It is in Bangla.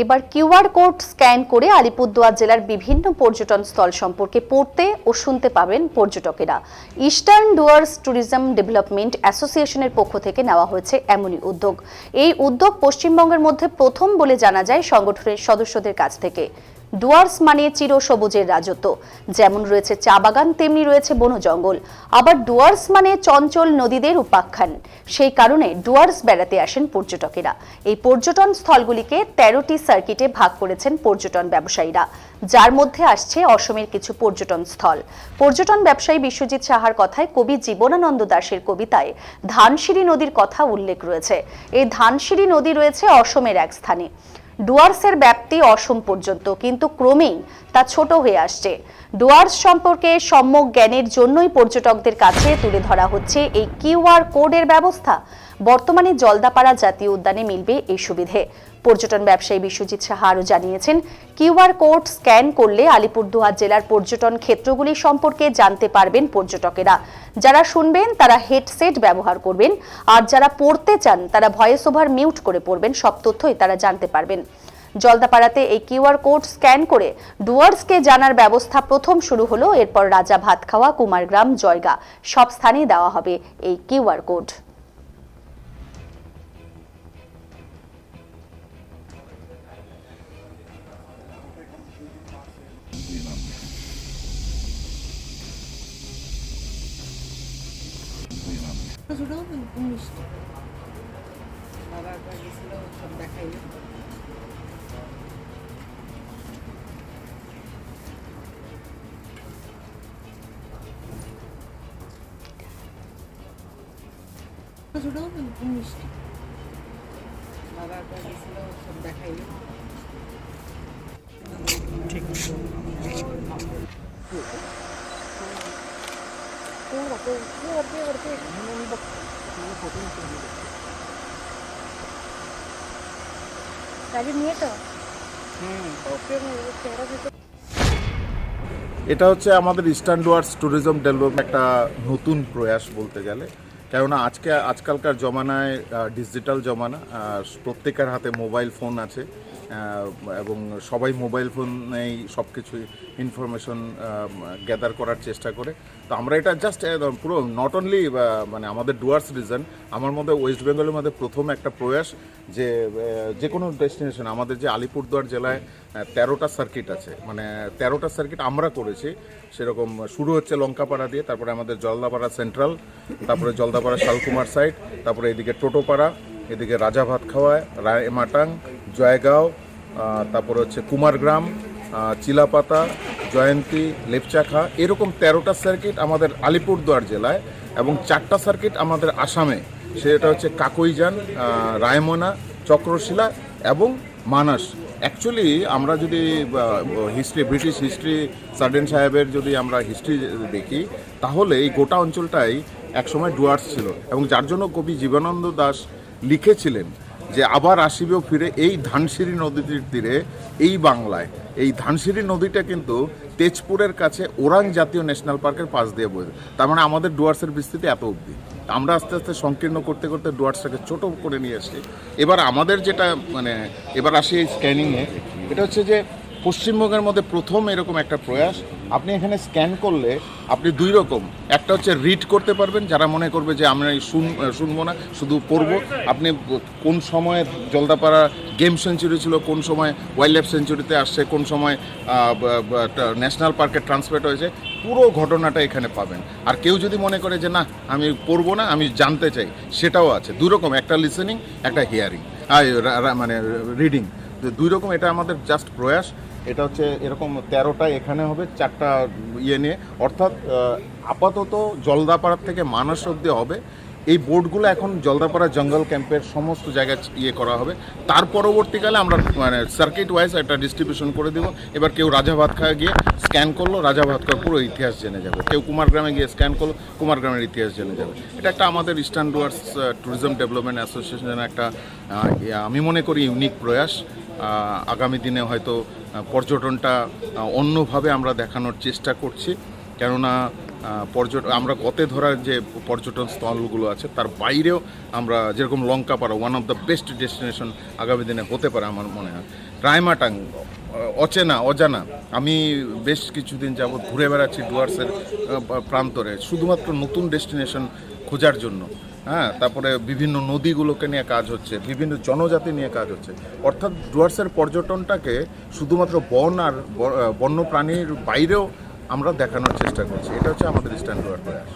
এবার কিউআর কোড স্ক্যান করে আলিপুরদুয়ার জেলার বিভিন্ন পর্যটন স্থল সম্পর্কে পড়তে ও শুনতে পাবেন পর্যটকেরা। ইস্টার্ন ডুয়ার্স ট্যুরিজম ডেভেলপমেন্ট অ্যাসোসিয়েশনের পক্ষ থেকে নেওয়া হয়েছে এমনই উদ্যোগ। এই উদ্যোগ পশ্চিমবঙ্গের মধ্যে প্রথম বলে জানা যায় সংগঠনের সদস্যদের কাছ থেকে। ডুয়ার্স মানে চির সবুজের রাজত্ব। যেমন রয়েছে চা বাগান, তেমনি রয়েছে বন জঙ্গল। আবার ডুয়ার্স মানে চঞ্চল নদীদের উপাখ্যান। সেই কারণে ডুয়ার্স বেড়াতে আসেন পর্যটকেরা। এই পর্যটন স্থলগুলিকে তেরোটি সার্কিটে ভাগ করেছেন পর্যটন ব্যবসায়ীরা। যার মধ্যে আসছে অসমের কিছু পর্যটন স্থল। পর্যটন ব্যবসায়ী বিশ্বজিৎ সাহার কথায় কবি জীবনানন্দ দাশের কবিতায় ধানসিঁড়ি নদীর কথা উল্লেখ রয়েছে। এই ধানসিঁড়ি নদী রয়েছে অসমের এক স্থানে। ডুয়ার্সের ব্যাপ্তি অসম পর্যন্ত, কিন্তু ক্রমেই তা ছোট হয়ে আসছে। ডুয়ার্স সম্পর্কে সম্যক জ্ঞানের জন্যই পর্যটকদের কাছে তুলে ধরা হচ্ছে এই কিউআর কোডের ব্যবস্থা। বর্তমানে জলদাপাড়া জাতীয় উদ্যানে মিলবে এই সুবিধে। পর্যটন ব্যবসায়ী বিশ্বজিৎ সাহা আরও জানিয়েছেন কিউআর কোড স্ক্যান করলে আলিপুরদুয়ার জেলার পর্যটন ক্ষেত্রগুলি সম্পর্কে জানতে পারবেন পর্যটকেরা। যারা শুনবেন, তারা হেডসেট ব্যবহার করবেন, আর যারা পড়তে চান, তারা ভয়েস ওভার মিউট করে পড়বেন, সব তথ্যই তারা জানতে পারবেন। জলদাপাড়াতে এই কিউআর কোড স্ক্যান করে ডুয়ার্সকে জানার ব্যবস্থা প্রথম শুরু হলো, এরপর রাজা ভাতখাওয়া কুমারগ্রাম, জয়গা, সব স্থানেই দেওয়া হবে এই কিউআর কোড। ছোটও মিষ্টি বাবা একবার গেছিল সব দেখাই ছোটও মিষ্টি। বাবা একবার গেছিল সব দেখাই রাজু নিয়ে তো এটা হচ্ছে আমাদের ইস্টার্ন ডুয়ার্স ট্যুরিজম ডেভেলপমেন্ট একটা নতুন প্রয়াস বলতে গেলে। কেননা আজকে আজকালকার জমানায় ডিজিটাল জমানা প্রত্যেকের হাতে মোবাইল ফোন আছে। এবং সবাই মোবাইল ফোনেই সব কিছু ইনফরমেশন গ্যাদার করার চেষ্টা করে। তো আমরা এটা জাস্ট পুরো নট অনলি মানে আমাদের ডুয়ার্স রিজন আমার মধ্যে ওয়েস্ট বেঙ্গলের মধ্যে প্রথম একটা প্রয়াস যে যে কোনো ডেস্টিনেশন আমাদের যে আলিপুরদুয়ার জেলায় তেরোটা সার্কিট আছে। মানে তেরোটা সার্কিট আমরা করেছি। সেরকম শুরু হচ্ছে লঙ্কাপাড়া দিয়ে তারপরে আমাদের জলদাপাড়া সেন্ট্রাল তারপরে জলদাপাড়া শালকুমার সাইড তারপরে এদিকে টোটোপাড়া এদিকে রাজা ভাত খাওয়ায় রায়মাটাং জয়গাঁও আহ, তারপরে হচ্ছে কুমারগ্রাম চিলাপাতা, জয়ন্তী, লেপচাখা, এরকম তেরোটা সার্কিট আমাদের আলিপুরদুয়ার জেলায় এবং চারটা সার্কিট আমাদের আসামে। সেটা হচ্ছে কাকইজান রায়মনা, চক্রশিলা এবং মানাস। অ্যাকচুয়ালি আমরা যদি হিস্ট্রি ব্রিটিশ হিস্ট্রি সার্ডেন সাহেবের যদি আমরা হিস্ট্রি দেখি, তাহলে এই গোটা অঞ্চলটাই একসময় ডুয়ার্স ছিল এবং যার জন্য কবি জীবনানন্দ দাস লিখেছিলেন। যে আবার আসিবেও ফিরে এই ধানসিঁড়ি নদীটির তীরে, এই বাংলায়। এই ধানসিঁড়ি নদীটা কিন্তু তেজপুরের কাছে ওরাং জাতীয় ন্যাশনাল পার্কের পাশ দিয়ে বয়ে তার মানে আমাদের ডুয়ার্সের বিস্তৃতি এত অবধি। আমরা আস্তে আস্তে সংকীর্ণ করতে করতে ডুয়ার্সটাকে ছোট করে নিয়ে আসি এবার আমাদের যেটা মানে এবার আসি এই স্ক্যানিংয়ে এটা হচ্ছে যে পশ্চিমবঙ্গের মধ্যে প্রথম এরকম একটা প্রয়াস। আপনি এখানে স্ক্যান করলে আপনি দুই রকম। একটা হচ্ছে রিড করতে পারবেন, যারা মনে করবে যে আমরা শুন, শুনব না, শুধু পড়ব। আপনি কোন সময়ে জলদাপাড়া গেম সেঞ্চুরি ছিল, কোন সময় ওয়াইল্ড লাইফ সেঞ্চুরিতে আসছে, কোন সময় ন্যাশনাল পার্কে ট্রান্সফার হয়েছে, পুরো ঘটনাটা এখানে পাবেন। আর কেউ যদি মনে করে যে, না, আমি পড়ব না, আমি জানতে চাই, সেটাও আছে। দুই রকম, একটা লিসেনিং একটা হিয়ারিং মানে রিডিং দুই রকম, এটা আমাদের জাস্ট প্রয়াস। এটা হচ্ছে এরকম তেরোটা এখানে হবে চারটা ইয়ে নিয়ে। অর্থাৎ আপাতত জলদাপাড়ার থেকে মানস অব্দি হবে। এই বোর্ডগুলো এখন জলদাপাড়া জঙ্গল ক্যাম্পের সমস্ত জায়গায় ইয়ে করা হবে। তার পরবর্তীকালে আমরা মানে সার্কিট ওয়াইজ একটা ডিস্ট্রিবিউশন করে দেবো। এবার কেউ রাজা ভাত খাওয়া গিয়ে স্ক্যান করল রাজা ভাত খাওয়ার পুরো ইতিহাস জেনে যাবে। কেউ কুমারগ্রামে গিয়ে স্ক্যান করল কুমারগ্রামের ইতিহাস জেনে যাবে। এটা একটা আমাদের ইস্টার্ন ডুয়ার্স ট্যুরিজম ডেভেলপমেন্ট অ্যাসোসিয়েশনের একটা ইয়ে, আমি মনে করি ইউনিক প্রয়াস। আগামী দিনে হয়তো পর্যটনটা অন্যভাবে আমরা দেখানোর চেষ্টা করছি। কেননা পর্যটন আমরা গতে ধরার যে পর্যটন স্থলগুলো আছে, তার বাইরেও আমরা যেরকম Lankapara one of the best destination আগামী দিনে হতে পারে আমার মনে হয়। রায়মাটাং অচেনা, অজানা, আমি বেশ কিছুদিন যাবৎ ঘুরে বেড়াচ্ছি ডুয়ার্সের প্রান্তরে। শুধুমাত্র নতুন ডেস্টিনেশন খোঁজার জন্য। হ্যাঁ তারপরে বিভিন্ন নদীগুলোকে নিয়ে কাজ হচ্ছে, বিভিন্ন জনজাতি নিয়ে কাজ হচ্ছে। অর্থাৎ ডুয়ার্সের পর্যটনটাকে শুধুমাত্র বন আর বন্যপ্রাণীর বন্য প্রাণীর বাইরেও আমরা দেখানোর চেষ্টা করছি। এটা হচ্ছে আমাদের স্ট্যান্ড প্রয়াস